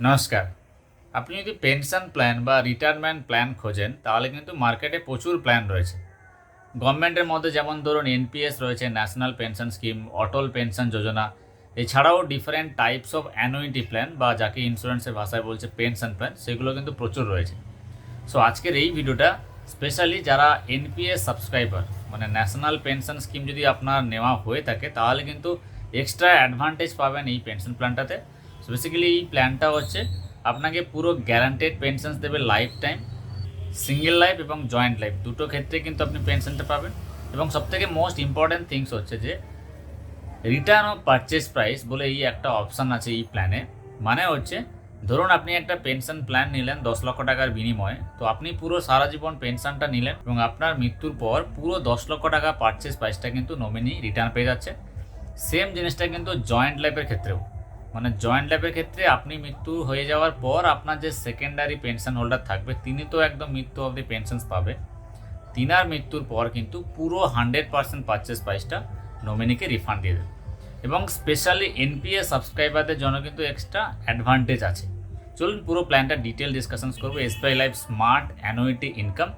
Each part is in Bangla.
নমস্কার। আপনি যদি পেনশন প্ল্যান বা রিটায়ারমেন্ট প্ল্যান খোঁজেন, তাহলে কিন্তু মার্কেটে প্রচুর প্ল্যান রয়েছে। গভর্নমেন্টের মধ্যে যেমন ধরুন এনপিএস রয়েছে national pension scheme Atal pension যোজনা। এছাড়াও different types of annuity plan বা যাকে ইন্স্যুরেন্সের ভাষায় বলছে পেনশন প্ল্যান সেগুলো কিন্তু প্রচুর রয়েছে। সো আজকের এই ভিডিওটা স্পেশালি যারা এনপিএস সাবস্ক্রাইবার মানে ন্যাশনাল পেনশন স্কিম যদি আপনার নেওয়া হয়ে থাকে, তাহলে কিন্তু এক্সট্রা অ্যাডভান্টেজ পাবেন এই পেনশন প্ল্যানটাতে সো বেসিক্যালি এই প্ল্যানটা হচ্ছে আপনাকে পুরো গ্যারান্টেড পেনশনস দেবে লাইফ টাইম সিঙ্গেল লাইফ এবং জয়েন্ট লাইফ দুটো ক্ষেত্রে কিন্তু আপনি পেনশনটা পাবেন। এবং সবথেকে মোস্ট ইম্পর্ট্যান্ট থিংস হচ্ছে যে রিটার্ন অফ পারচেস প্রাইস বলে এই একটা অপশান আছে এই প্ল্যানে মানে হচ্ছে, ধরুন আপনি একটা পেনশন প্ল্যান নিলেন দশ লক্ষ টাকার বিনিময়ে, তো আপনি পুরো সারা জীবন পেনশনটা নিলেন এবং আপনার মৃত্যুর পর পুরো দশ লক্ষ টাকা পারচেস প্রাইসটা কিন্তু নমিনি রিটার্ন পেয়ে যাচ্ছে। সেম জিনিসটা কিন্তু জয়েন্ট লাইফের ক্ষেত্রেও। মানে জয়েন্ট লাইফের ক্ষেত্রে আপনি মৃত্যু হয়ে যাওয়ার পর আপনার যে সেকেন্ডারি পেনশন হোল্ডার থাকবে, তিনি তো একদম মৃত্যু অবধি পেনশনস পাবে। তিনার মৃত্যুর পর কিন্তু পুরো হান্ড্রেড পার্সেন্ট পারচেস প্রাইসটা নমিনিকে রিফান্ড দিয়ে দেবে। এবং স্পেশালি এনপিএ সাবস্ক্রাইবারদের জন্য কিন্তু এক্সট্রা অ্যাডভান্টেজ আছে। চলুন পুরো প্ল্যানটা ডিটেল ডিসকাশনস করব। SBI life smart annuity income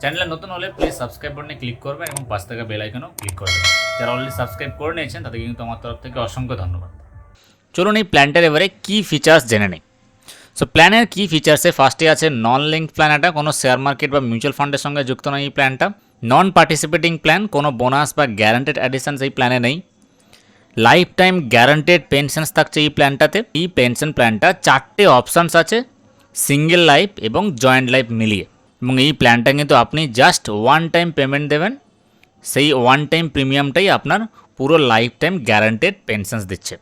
চ্যানেলে নতুন হলে প্লিজ সাবস্ক্রাইব বাটনে ক্লিক করবেন এবং পাঁচ টাকা বেল আইকনও ক্লিক করবেন যারা অলরেডি সাবস্ক্রাইব করে নিয়েছেন, তাদেরকে কিন্তু আমার তরফ থেকে অসংখ্য ধন্যবাদ। চলুন এই প্ল্যানটার এবারে কী ফিচার্স জেনে নিই। সো প্ল্যানের কী ফিচার্সে ফার্স্টে আছে নন লিঙ্ক প্ল্যান এটা কোনো শেয়ার মার্কেট বা মিউচুয়াল ফান্ডের সঙ্গে যুক্ত নয় এই প্ল্যানটা নন পার্টিসিপেটিং প্ল্যান কোনো বোনাস বা গ্যারান্টেড অ্যাডিশনস এই প্ল্যানে নেই। লাইফ টাইম গ্যারান্টেড পেনশনস থাকছে এই প্ল্যানটাতে এই পেনশন প্ল্যানটা চারটে অপশানস আছে সিঙ্গেল লাইফ এবং জয়েন্ট লাইফ মিলিয়ে। এবং এই প্ল্যানটা কিন্তু আপনি জাস্ট ওয়ান টাইম পেমেন্ট দেবেন। সেই ওয়ান টাইম প্রিমিয়ামটাই আপনার পুরো লাইফ টাইম গ্যারান্টেড পেনশনস দিচ্ছে।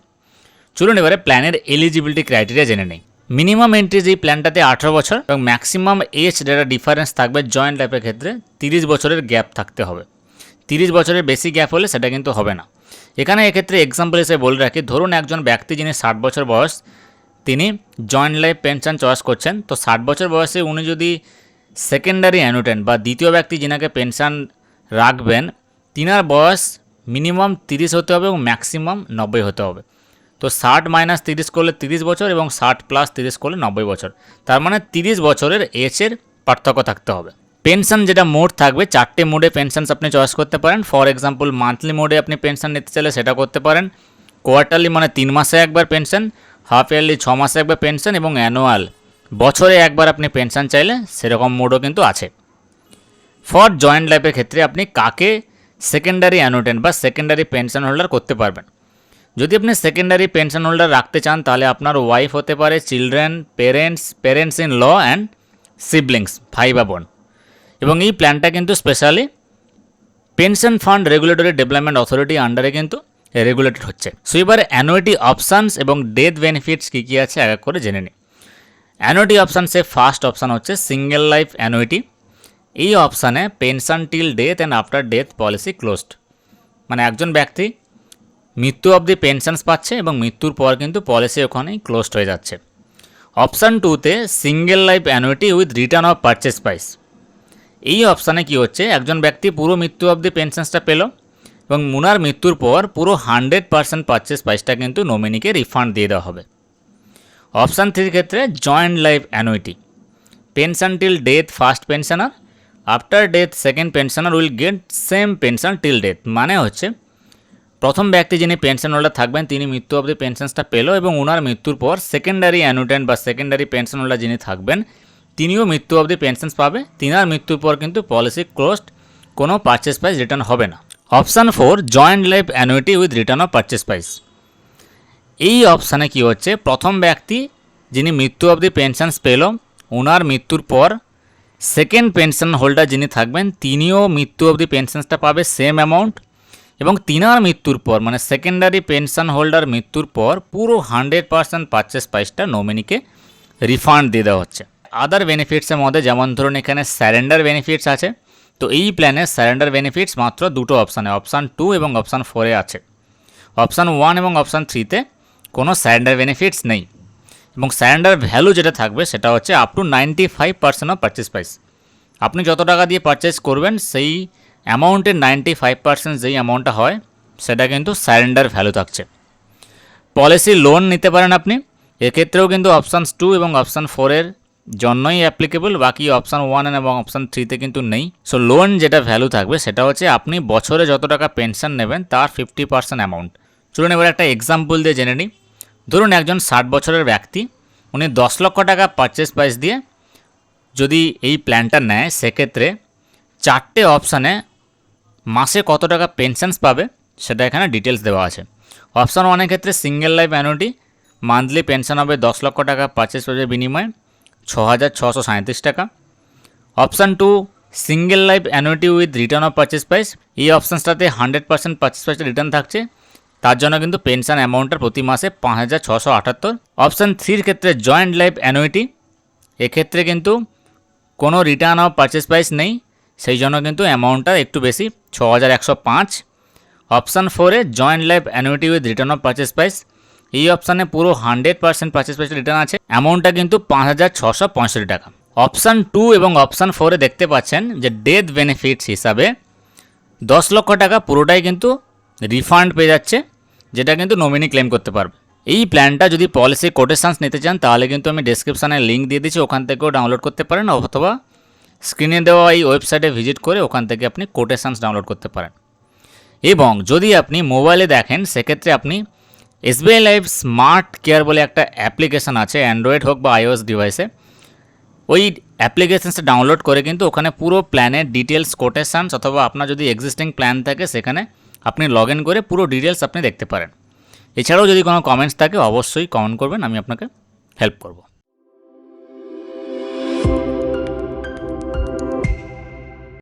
চলুন এবারে প্ল্যানের এলিজিবিলিটি ক্রাইটেরিয়া জেনে নেই। মিনিমাম এন্ট্রিজ এই প্ল্যানটাতে আঠারো বছর এবং ম্যাক্সিমাম এজ যেটা ডিফারেন্স থাকবে জয়েন্ট লাইফের ক্ষেত্রে, তিরিশ বছরের গ্যাপ থাকতে হবে। তিরিশ বছরের বেশি গ্যাপ হলে সেটা কিন্তু হবে না। এখানে এক্ষেত্রে এক্সাম্পল হিসেবে বলে রাখি, ধরুন একজন ব্যক্তি যিনি ষাট বছর বয়স, তিনি জয়েন্ট লাইফ পেনশন চয়েস করছেন। তো ষাট বছর বয়সে উনি যদি সেকেন্ডারি অ্যানুটেন্ট বা দ্বিতীয় ব্যক্তি যিনাকে পেনশন রাখবেন, তিনার বয়স মিনিমাম তিরিশ হতে হবে এবং ম্যাক্সিমাম নব্বই হতে হবে। তো ষাট মাইনাস তিরিশ করলে তিরিশ বছর এবং ষাট প্লাস তিরিশ করলে নব্বই বছর। তার মানে তিরিশ বছরের এজের পার্থক্য থাকতে হবে। পেনশন যেটা মোড থাকবে, চারটে মোডে পেনশনস আপনি চয়েস করতে পারেন। ফর এক্সাম্পল মান্থলি মোডে আপনি পেনশন নিতে চাইলে সেটা করতে পারেন। কোয়ার্টারলি মানে তিন মাসে একবার পেনশন হাফ ইয়ারলি ছ মাসে একবার পেনশন এবং অ্যানুয়াল বছরে একবার আপনি পেনশন চাইলে সেরকম মোডও কিন্তু আছে। ফর জয়েন্ট লাইফের ক্ষেত্রে আপনি কাকে সেকেন্ডারি অ্যানুটেন্ট বা সেকেন্ডারি পেনশন হোল্ডার করতে পারবেন? যদি আপনি সেকেন্ডারি পেনশন হোল্ডার রাখতে চান, তাহলে আপনার ওয়াইফ হতে পারে children parents parents in law and siblings ভাই বা বোন। এবং এই প্ল্যানটা কিন্তু specially pension fund regulatory development authority আন্ডারে কিন্তু রেগুলেটেড হচ্ছে। সো এবারে অ্যানুইটি অপশানস এবং ডেথ বেনিফিটস কী কী আছে, এক এক করে জেনে নিই। অ্যানুইটি অপশানসে ফার্স্ট অপশান হচ্ছে সিঙ্গেল লাইফ অ্যানুইটি এই অপশানে pension till death and after death policy closed মানে একজন ব্যক্তি মৃত্যু অবধি পেনশনস পাচ্ছে এবং মৃত্যুর পর কিন্তু পলিসি ওখানেই ক্লোজড হয়ে যাচ্ছে। অপশান টুতে single life annuity with return of purchase price এই অপশানে কি হচ্ছে? একজন ব্যক্তি পুরো মৃত্যু অবধি পেনশনসটা পেল এবং মুনার মৃত্যুর পর পুরো হান্ড্রেড পার্সেন্ট পারচেস প্রাইসটা কিন্তু নমিনিকে রিফান্ড দিয়ে দেওয়া হবে। অপশান থ্রির ক্ষেত্রে joint life annuity pension till death first pensioner after death second pensioner will get same pension till death মানে হচ্ছে প্রথম ব্যক্তি যিনি পেনশন হোল্ডার থাকবেন, তিনি মৃত্যু অবধি পেনশনসটা পেল এবং ওনার মৃত্যুর পর সেকেন্ডারি অ্যানুটেন্ট বা সেকেন্ডারি পেনশন হোল্ডার যিনি থাকবেন, তিনিও মৃত্যু অবধি পেনশনস পাবে। তিনার মৃত্যুর পর কিন্তু পলিসি ক্লোজড কোনো পারচেস প্রাইস রিটার্ন হবে না। Option four joint life annuity with return of purchase price এই অপশানে কি হচ্ছে? প্রথম ব্যক্তি যিনি মৃত্যু অবধি পেনশনস পেল ওনার মৃত্যুর পর সেকেন্ড পেনশন হোল্ডার যিনি থাকবেন, তিনিও মৃত্যু অবধি পেনশনসটা পাবে সেম অ্যামাউন্ট এবং তিনার মৃত্যুর পর মানে সেকেন্ডারি পেনশন হোল্ডার মৃত্যুর পর, পুরো হান্ড্রেড পার্সেন্ট পারচেস প্রাইসটা নমিনিকে রিফান্ড দিয়ে দেওয়া হচ্ছে। আদার বেনিফিটসের মধ্যে, যেমন ধরুন এখানে স্যারেন্ডার বেনিফিটস আছে। তো এই প্ল্যানে স্যারেন্ডার বেনিফিটস মাত্র দুটো অপশানে অপশান টু এবং অপশান ফোরে আছে। অপশান ওয়ান এবং অপশান থ্রিতে কোনো স্যারেন্ডার বেনিফিটস নেই। এবং স্যারেন্ডার ভ্যালু যেটা থাকবে, সেটা হচ্ছে up to ninety five percent of purchase price আপনি যত টাকা দিয়ে পারচেস করবেন, সেই অ্যামাউন্টের নাইনটি ফাইভ পার্সেন্ট যেই অ্যামাউন্টটা হয়, সেটা কিন্তু স্যারেন্ডার ভ্যালু থাকছে। পলিসি লোন নিতে পারেন আপনি, এক্ষেত্রেও কিন্তু অপশানস টু এবং অপশান ফোরের জন্যই অ্যাপ্লিকেবল বাকি অপশান ওয়ান এবং অপশান থ্রিতে কিন্তু নেই। সো লোন যেটা ভ্যালু থাকবে, সেটা হচ্ছে আপনি বছরে যত টাকা পেনশন নেবেন, তার ফিফটি পার্সেন্ট অ্যামাউন্ট চলুন এবার একটা এক্সাম্পল দিয়ে জেনে নিই। ধরুন একজন ষাট বছরের ব্যক্তি, উনি দশ লক্ষ টাকা পারচেস প্রাইস দিয়ে যদি এই প্ল্যানটা নেয়, সেক্ষেত্রে চারটে অপশানে মাসে কত টাকা পেনশনস পাবে সেটা এখানে ডিটেলস দেওয়া আছে। অপশান ওয়ানের ক্ষেত্রে single life annuity monthly pension হবে দশ লক্ষ টাকা পারচেস প্রাইসের বিনিময়ে ছ হাজার ছশো সাঁত্রিশ টাকা। Option two single life annuity with return of purchase price এই অপশানসটাতে হান্ড্রেড পার্সেন্ট পারচেস প্রাইসের রিটার্ন থাকছে। তার জন্য কিন্তু পেনশন অ্যামাউন্টটা প্রতি মাসে পাঁচ হাজার ছশো আটাত্তর। অপশান থ্রির ক্ষেত্রে জয়েন্ট লাইফ অ্যানুইটি এক্ষেত্রে কিন্তু কোনো রিটার্ন অফ পারচেস প্রাইস নেই। সেই জন্য কিন্তু অ্যামাউন্টটা একটু বেশি ছ হাজার একশো পাঁচ। অপশান ফোরে joint life annuity with return of purchase price. এই অপশানে পুরো hundred percent purchase price return আছে। অ্যামাউন্টটা কিন্তু পাঁচ হাজার ছশো পঁয়ষট্টি টাকা। অপশান টু এবং অপশান ফোরে দেখতে পাচ্ছেন যে ডেথ বেনিফিটস হিসাবে দশ লক্ষ টাকা পুরোটাই কিন্তু রিফান্ড পেয়ে যাচ্ছে, যেটা কিন্তু নমিনি ক্লেম করতে পারবে। এই প্ল্যানটা যদি পলিসি কোটেশানস নিতে চান, তাহলে কিন্তু আমি ডেসক্রিপশানে লিঙ্ক দিয়ে দিচ্ছি, ওখান থেকেও ডাউনলোড করতে পারেন, অথবা স্ক্রিনে দেওয়া এই ওয়েবসাইটে ভিজিট করে ওখান থেকে আপনি কোটেশানস ডাউনলোড করতে পারেন। এবং যদি আপনি মোবাইলে দেখেন, সেক্ষেত্রে আপনি এসবিআই লাইভ স্মার্ট কেয়ার বলে একটা অ্যাপ্লিকেশান আছে, অ্যান্ড্রয়েড হোক বা আইওএস ডিভাইসে। ওই অ্যাপ্লিকেশানসটা ডাউনলোড করে কিন্তু ওখানে পুরো প্ল্যানের ডিটেলস কোটেশানস অথবা আপনার যদি এক্সিস্টিং প্ল্যান থাকে, সেখানে আপনি লগ ইন করে পুরো ডিটেলস আপনি দেখতে পারেন। এছাড়াও যদি কোনো কমেন্টস থাকে, অবশ্যই কমেন্ট করবেন, আমি আপনাকে হেল্প করব।